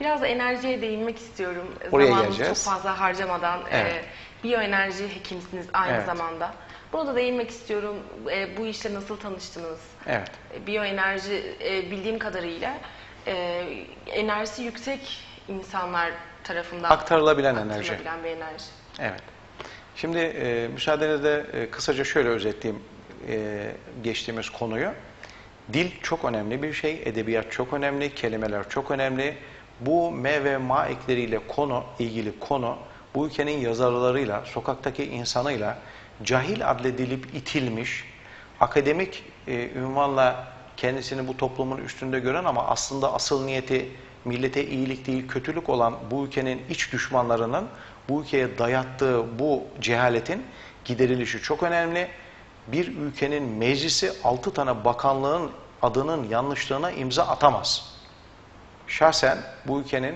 Biraz da enerjiye değinmek istiyorum. Oraya Zamanımızı geleceğiz. çok fazla harcamadan. Evet. E, biyoenerji hekimsiniz aynı Evet. zamanda. Burada değinmek istiyorum. E, bu işle nasıl tanıştınız? Evet. E, biyoenerji e, bildiğim kadarıyla e, enerjisi yüksek insanlar tarafından Aktarılabilen enerji. aktarılabilen bir enerji. Evet. Şimdi e, müsaadenizle e, kısaca şöyle özetleyeyim e, geçtiğimiz konuyu. Dil çok önemli bir şey, edebiyat çok önemli, kelimeler çok önemli. Bu M ve ma ekleriyle konu, ilgili konu bu ülkenin yazarlarıyla, sokaktaki insanıyla cahil adledilip itilmiş, akademik e, ünvanla kendisini bu toplumun üstünde gören ama aslında asıl niyeti millete iyilik değil kötülük olan bu ülkenin iç düşmanlarının bu ülkeye dayattığı bu cehaletin giderilişi çok önemli. Bir ülkenin meclisi 6 tane bakanlığın adının yanlışlığına imza atamaz. Şahsen bu ülkenin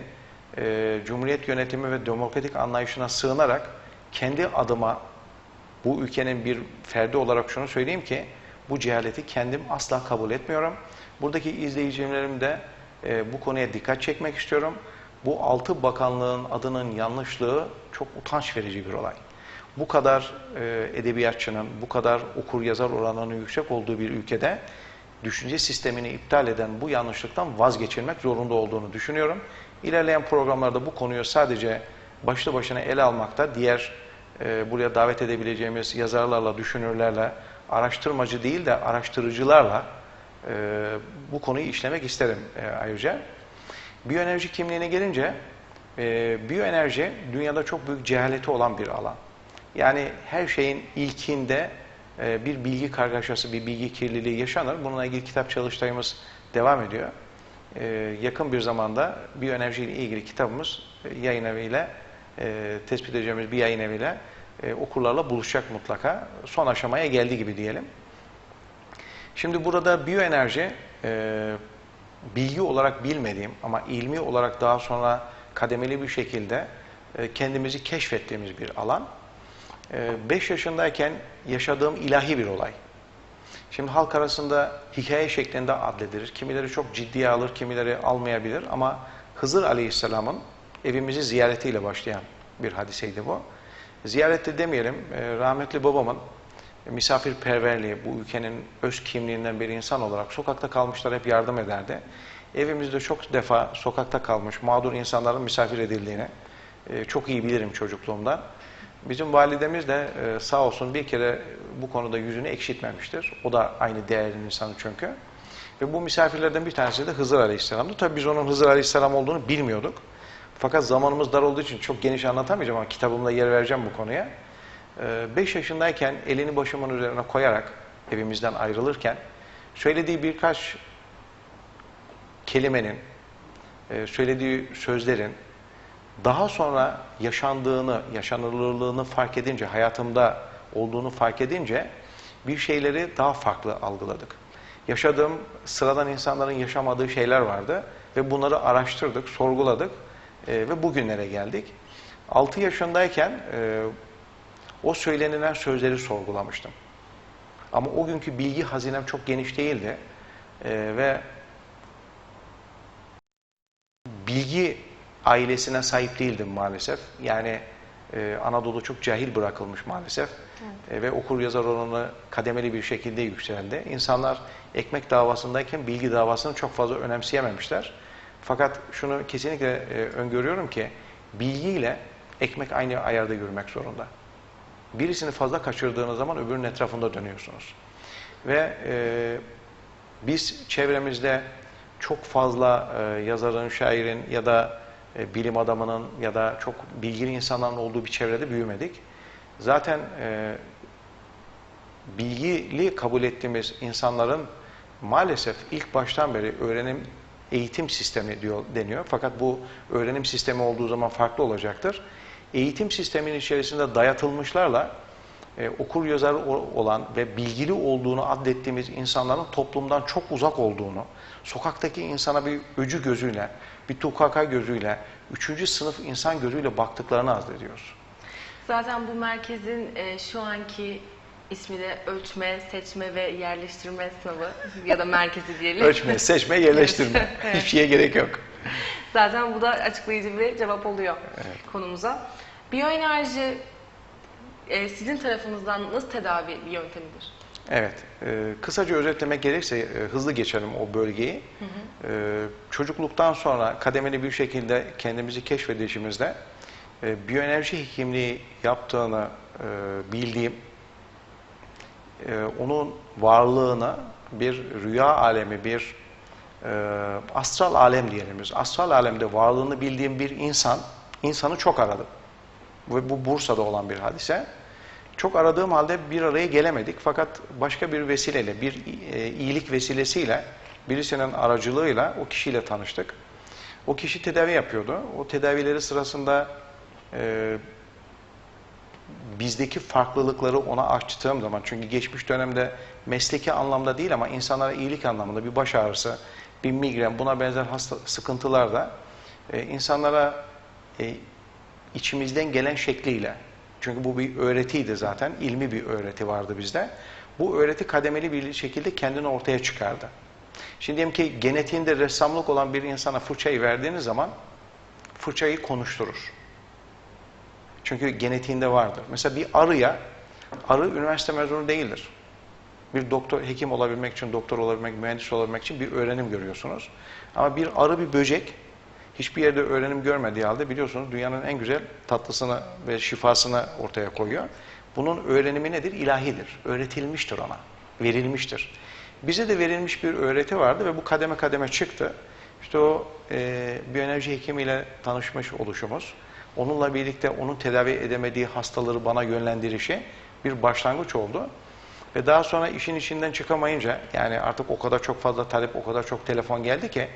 e, cumhuriyet yönetimi ve demokratik anlayışına sığınarak kendi adıma bu ülkenin bir ferdi olarak şunu söyleyeyim ki bu cehaleti kendim asla kabul etmiyorum. Buradaki izleyicilerim de e, bu konuya dikkat çekmek istiyorum. Bu altı bakanlığın adının yanlışlığı çok utanç verici bir olay. Bu kadar e, edebiyatçının, bu kadar okur yazar oranının yüksek olduğu bir ülkede düşünce sistemini iptal eden bu yanlışlıktan vazgeçilmek zorunda olduğunu düşünüyorum. İlerleyen programlarda bu konuyu sadece başlı başına ele almakta, diğer e, buraya davet edebileceğimiz yazarlarla, düşünürlerle, araştırmacı değil de araştırıcılarla e, bu konuyu işlemek isterim e, ayrıca. Biyoenerji kimliğine gelince, e, biyoenerji dünyada çok büyük cehaleti olan bir alan. Yani her şeyin ilkinde bir bilgi kargaşası, bir bilgi kirliliği yaşanır. Bununla ilgili kitap çalıştayımız devam ediyor. E, yakın bir zamanda biyoenerji ile ilgili kitabımız e, yayın eviyle, e, tespit edeceğimiz bir yayın eviyle e, okurlarla buluşacak mutlaka. Son aşamaya geldi gibi diyelim. Şimdi burada biyoenerji e, bilgi olarak bilmediğim ama ilmi olarak daha sonra kademeli bir şekilde e, kendimizi keşfettiğimiz bir alan. 5 yaşındayken yaşadığım ilahi bir olay. Şimdi halk arasında hikaye şeklinde adledilir. Kimileri çok ciddiye alır, kimileri almayabilir ama Hızır Aleyhisselam'ın evimizi ziyaretiyle başlayan bir hadiseydi bu. Ziyarette demeyelim, e, rahmetli babamın misafirperverliği, bu ülkenin öz kimliğinden bir insan olarak sokakta kalmışlar hep yardım ederdi. Evimizde çok defa sokakta kalmış mağdur insanların misafir edildiğini e, çok iyi bilirim çocukluğumdan. Bizim validemiz de e, sağ olsun bir kere bu konuda yüzünü ekşitmemiştir. O da aynı değerli insanı çünkü. Ve bu misafirlerden bir tanesi de Hızır Aleyhisselam'dı. Tabii biz onun Hızır Aleyhisselam olduğunu bilmiyorduk. Fakat zamanımız dar olduğu için çok geniş anlatamayacağım ama kitabımda yer vereceğim bu konuya. 5 yaşındayken elini başımın üzerine koyarak evimizden ayrılırken söylediği birkaç kelimenin, e, söylediği sözlerin daha sonra yaşandığını, yaşanılırlığını fark edince, hayatımda olduğunu fark edince bir şeyleri daha farklı algıladık. Yaşadığım sıradan insanların yaşamadığı şeyler vardı ve bunları araştırdık, sorguladık e, ve bugünlere geldik. 6 yaşındayken e, o söylenilen sözleri sorgulamıştım. Ama o günkü bilgi hazinem çok geniş değildi E, ve bilgi ailesine sahip değildim maalesef. Yani e, Anadolu çok cahil bırakılmış maalesef. E, ve okur yazar oranı kademeli bir şekilde yükseldi. İnsanlar ekmek davasındayken bilgi davasını çok fazla önemseyememişler. Fakat şunu kesinlikle e, öngörüyorum ki bilgiyle ekmek aynı ayarda yürümek zorunda. Birisini fazla kaçırdığınız zaman öbürünün etrafında dönüyorsunuz. Ve e, biz çevremizde çok fazla e, yazarın, şairin ya da e, bilim adamının ya da çok bilgili insanların olduğu bir çevrede büyümedik. Zaten e, bilgili kabul ettiğimiz insanların maalesef ilk baştan beri öğrenim eğitim sistemi diyor deniyor. Fakat bu öğrenim sistemi olduğu zaman farklı olacaktır. Eğitim sisteminin içerisinde dayatılmışlarla e, okur yazar olan ve bilgili olduğunu adettiğimiz insanların toplumdan çok uzak olduğunu, sokaktaki insana bir öcü gözüyle, bir tukaka gözüyle, üçüncü sınıf insan gözüyle baktıklarını addediyoruz. Zaten bu merkezin e, şu anki ismi de ölçme, seçme ve yerleştirme sınavı ya da merkezi diyelim. Ölçme, seçme, yerleştirme. Evet. Hiçbir şeye gerek yok. Zaten bu da açıklayıcı bir cevap oluyor konumuza. Biyoenerji e, sizin tarafınızdan nasıl tedavi bir yöntemidir? Evet, e, kısaca özetlemek gerekirse e, hızlı geçelim o bölgeyi. E, çocukluktan sonra kademeli bir şekilde kendimizi keşfedişimizde e, biyoenerji hekimliği yaptığını e, bildiğim, e, onun varlığını bir rüya alemi, bir e, astral alem diyelim biz. Astral alemde varlığını bildiğim bir insan, insanı çok aradım. Ve bu Bursa'da olan bir hadise. Çok aradığım halde bir araya gelemedik. Fakat başka bir vesileyle, bir e, iyilik vesilesiyle, birisinin aracılığıyla o kişiyle tanıştık. O kişi tedavi yapıyordu. O tedavileri sırasında e, bizdeki farklılıkları ona açtığım zaman, çünkü geçmiş dönemde mesleki anlamda değil ama insanlara iyilik anlamında bir baş ağrısı, bir migren, buna benzer hasta sıkıntılar da e, insanlara e, içimizden gelen şekliyle, çünkü bu bir öğretiydi zaten, ilmi bir öğreti vardı bizde. Bu öğreti kademeli bir şekilde kendini ortaya çıkardı. Şimdi diyelim ki genetiğinde ressamlık olan bir insana fırçayı verdiğiniz zaman fırçayı konuşturur. Çünkü genetiğinde vardır. Mesela bir arıya, arı üniversite mezunu değildir. Bir doktor, hekim olabilmek için, doktor olabilmek, mühendis olabilmek için bir öğrenim görüyorsunuz. Ama bir arı, bir böcek hiçbir yerde öğrenim görmediği halde biliyorsunuz dünyanın en güzel tatlısını ve şifasını ortaya koyuyor. Bunun öğrenimi nedir? İlahidir. Öğretilmiştir ona. Verilmiştir. Bize de verilmiş bir öğreti vardı ve bu kademe kademe çıktı. İşte o e, biyoenerji hekimiyle tanışmış oluşumuz, onunla birlikte onun tedavi edemediği hastaları bana yönlendirişi bir başlangıç oldu. Ve daha sonra işin içinden çıkamayınca, yani artık o kadar çok fazla talep, o kadar çok telefon geldi ki,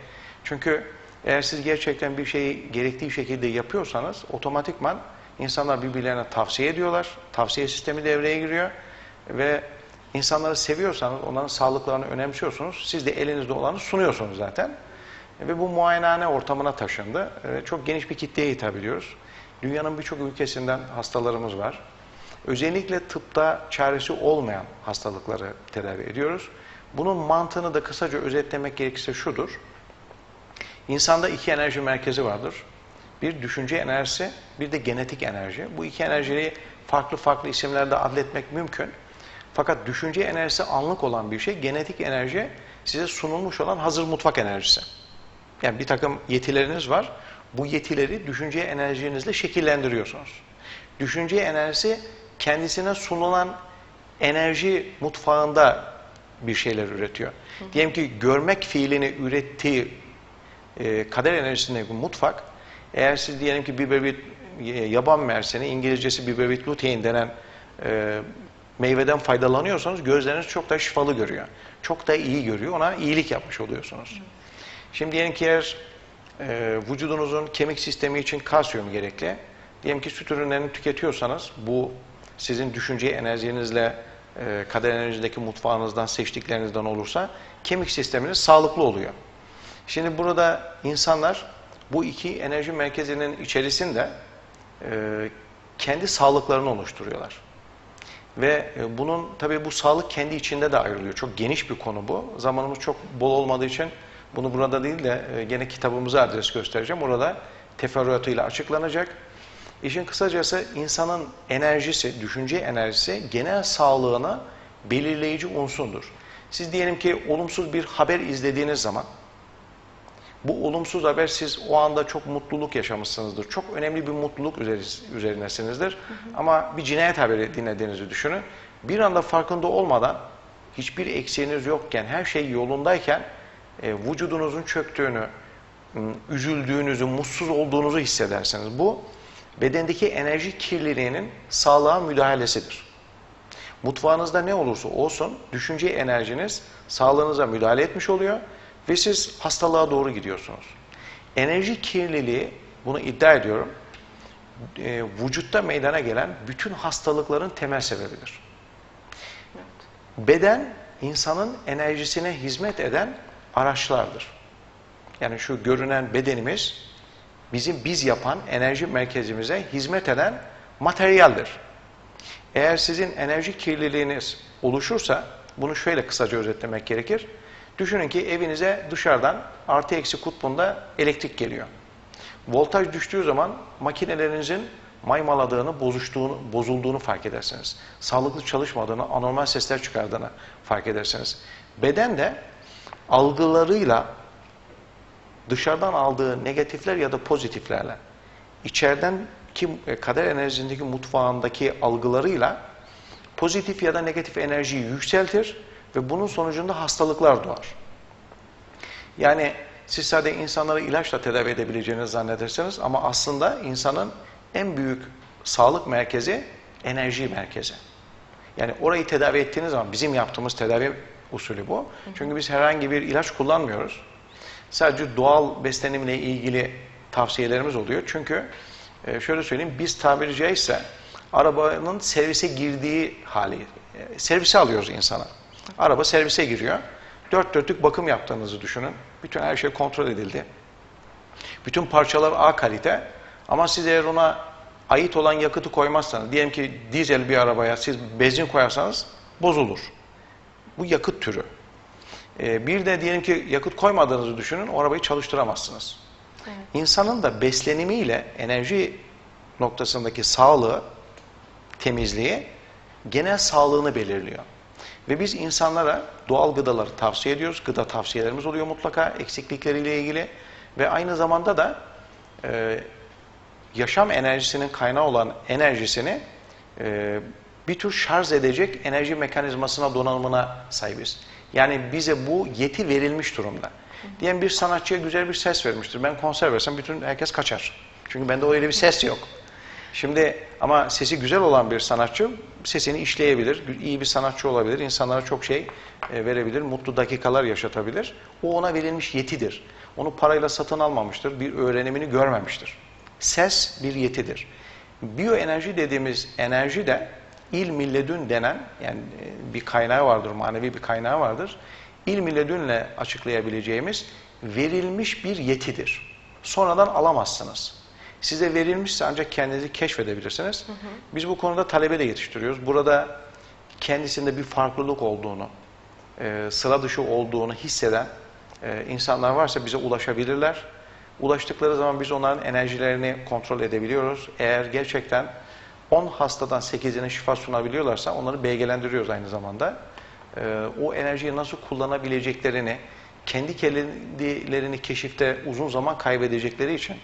çünkü eğer siz gerçekten bir şeyi gerektiği şekilde yapıyorsanız, otomatikman insanlar birbirlerine tavsiye ediyorlar, tavsiye sistemi devreye giriyor ve insanları seviyorsanız, onların sağlıklarını önemsiyorsunuz, siz de elinizde olanı sunuyorsunuz zaten. Ve bu muayenehane ortamına taşındı. Ee, Çok geniş bir kitleye hitap ediyoruz. Dünyanın birçok ülkesinden hastalarımız var. Özellikle tıpta çaresi olmayan hastalıkları tedavi ediyoruz. Bunun mantığını da kısaca özetlemek gerekirse şudur. İnsanda iki enerji merkezi vardır. Bir düşünce enerjisi, bir de genetik enerji. Bu iki enerjiyi farklı farklı isimlerde adletmek mümkün. Fakat düşünce enerjisi anlık olan bir şey, genetik enerji size sunulmuş olan hazır mutfak enerjisi. Yani bir takım yetileriniz var. Bu yetileri düşünce enerjinizle şekillendiriyorsunuz. Düşünce enerjisi kendisine sunulan enerji mutfağında bir şeyler üretiyor. Diyelim ki görmek fiilini ürettiği e, kader enerjisindeki mutfak, eğer siz diyelim ki biberbit yaban merseni, İngilizcesi biberbit lutein denen e, meyveden faydalanıyorsanız gözleriniz çok da şifalı görüyor. Çok da iyi görüyor. Ona iyilik yapmış oluyorsunuz. Şimdi diyelim ki eğer e, vücudunuzun kemik sistemi için kalsiyum gerekli. Diyelim ki süt ürünlerini tüketiyorsanız bu sizin düşünce enerjinizle e, kader enerjideki mutfağınızdan seçtiklerinizden olursa kemik sisteminiz sağlıklı oluyor. Şimdi burada insanlar bu iki enerji merkezinin içerisinde e, kendi sağlıklarını oluşturuyorlar. Ve e, bunun tabii bu sağlık kendi içinde de ayrılıyor. Çok geniş bir konu bu. Zamanımız çok bol olmadığı için bunu burada değil de e, gene kitabımıza adres göstereceğim. Orada teferruatıyla açıklanacak. İşin kısacası insanın enerjisi, düşünce enerjisi genel sağlığına belirleyici unsurdur. Siz diyelim ki olumsuz bir haber izlediğiniz zaman bu olumsuz haber siz o anda çok mutluluk yaşamışsınızdır. Çok önemli bir mutluluk üzerinesinizdir. Ama bir cinayet haberi dinlediğinizi düşünün. Bir anda farkında olmadan hiçbir eksiğiniz yokken, her şey yolundayken e, vücudunuzun çöktüğünü, üzüldüğünüzü, mutsuz olduğunuzu hissedersiniz. Bu bedendeki enerji kirliliğinin sağlığa müdahalesidir. Mutfağınızda ne olursa olsun düşünce enerjiniz sağlığınıza müdahale etmiş oluyor ve siz hastalığa doğru gidiyorsunuz. Enerji kirliliği, bunu iddia ediyorum, e, vücutta meydana gelen bütün hastalıkların temel sebebidir. Beden, insanın enerjisine hizmet eden araçlardır. Yani şu görünen bedenimiz, bizim biz yapan enerji merkezimize hizmet eden materyaldir. Eğer sizin enerji kirliliğiniz oluşursa, bunu şöyle kısaca özetlemek gerekir. Düşünün ki evinize dışarıdan artı eksi kutbunda elektrik geliyor. Voltaj düştüğü zaman makinelerinizin maymaladığını, bozuştuğunu, bozulduğunu fark edersiniz. Sağlıklı çalışmadığını, anormal sesler çıkardığını fark edersiniz. Beden de algılarıyla dışarıdan aldığı negatifler ya da pozitiflerle içeriden ki e, kader enerjisindeki mutfağındaki algılarıyla pozitif ya da negatif enerjiyi yükseltir ve bunun sonucunda hastalıklar doğar. Yani siz sadece insanları ilaçla tedavi edebileceğinizi zannedersiniz ama aslında insanın en büyük sağlık merkezi enerji merkezi. Yani orayı tedavi ettiğiniz zaman bizim yaptığımız tedavi usulü bu. Çünkü biz herhangi bir ilaç kullanmıyoruz. Sadece doğal beslenimle ilgili tavsiyelerimiz oluyor. Çünkü e, şöyle söyleyeyim biz tabiri caizse arabanın servise girdiği hali, e, servise alıyoruz insana. Araba servise giriyor. Dört dörtlük bakım yaptığınızı düşünün. Bütün her şey kontrol edildi. Bütün parçalar A kalite ama siz eğer ona ait olan yakıtı koymazsanız, diyelim ki dizel bir arabaya siz benzin koyarsanız bozulur. Bu yakıt türü. Ee, bir de diyelim ki yakıt koymadığınızı düşünün, o arabayı çalıştıramazsınız. Evet. İnsanın da beslenimiyle enerji noktasındaki sağlığı, temizliği genel sağlığını belirliyor. Ve biz insanlara doğal gıdaları tavsiye ediyoruz. Gıda tavsiyelerimiz oluyor mutlaka eksiklikleriyle ilgili. Ve aynı zamanda da e, yaşam enerjisinin kaynağı olan enerjisini e, bir tür şarj edecek enerji mekanizmasına, donanımına sahibiz. Yani bize bu yeti verilmiş durumda. Diyelim bir sanatçıya güzel bir ses vermiştir. Ben konser versem bütün herkes kaçar. Çünkü bende öyle bir ses yok. Şimdi ama sesi güzel olan bir sanatçı sesini işleyebilir, iyi bir sanatçı olabilir, insanlara çok şey e, verebilir, mutlu dakikalar yaşatabilir. O ona verilmiş yetidir. Onu parayla satın almamıştır, bir öğrenimini görmemiştir. Ses bir yetidir. Biyoenerji dediğimiz enerji de il milledün denen yani e, bir kaynağı vardır, manevi bir kaynağı vardır. İl milledünle açıklayabileceğimiz verilmiş bir yetidir. Sonradan alamazsınız. Size verilmişse ancak kendinizi keşfedebilirsiniz. Biz bu konuda talebe de yetiştiriyoruz. Burada kendisinde bir farklılık olduğunu, e, sıra dışı olduğunu hisseden e, insanlar varsa bize ulaşabilirler. Ulaştıkları zaman biz onların enerjilerini kontrol edebiliyoruz. Eğer gerçekten 10 hastadan 8'ine şifa sunabiliyorlarsa onları belgelendiriyoruz aynı zamanda. E, o enerjiyi nasıl kullanabileceklerini, kendi kendilerini keşifte uzun zaman kaybedecekleri için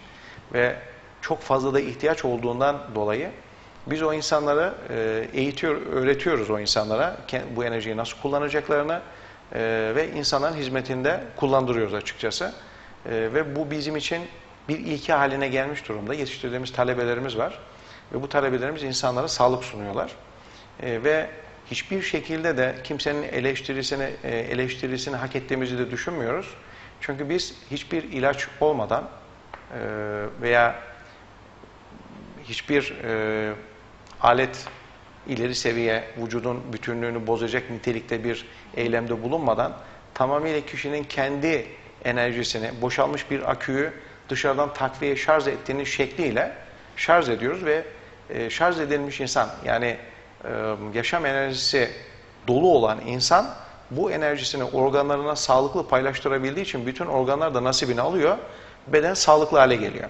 ve çok fazla da ihtiyaç olduğundan dolayı biz o insanlara e, eğitiyor, öğretiyoruz o insanlara bu enerjiyi nasıl kullanacaklarını e, ve insanların hizmetinde kullandırıyoruz açıkçası. E, ve bu bizim için bir ilke haline gelmiş durumda. Yetiştirdiğimiz talebelerimiz var ve bu talebelerimiz insanlara sağlık sunuyorlar. Ve hiçbir şekilde de kimsenin eleştirisini eleştirisini hak ettiğimizi de düşünmüyoruz. Çünkü biz hiçbir ilaç olmadan veya hiçbir e, alet ileri seviye vücudun bütünlüğünü bozacak nitelikte bir eylemde bulunmadan tamamıyla kişinin kendi enerjisini, boşalmış bir aküyü dışarıdan takviye şarj ettiğiniz şekliyle şarj ediyoruz ve e, şarj edilmiş insan yani e, yaşam enerjisi dolu olan insan bu enerjisini organlarına sağlıklı paylaştırabildiği için bütün organlar da nasibini alıyor, beden sağlıklı hale geliyor.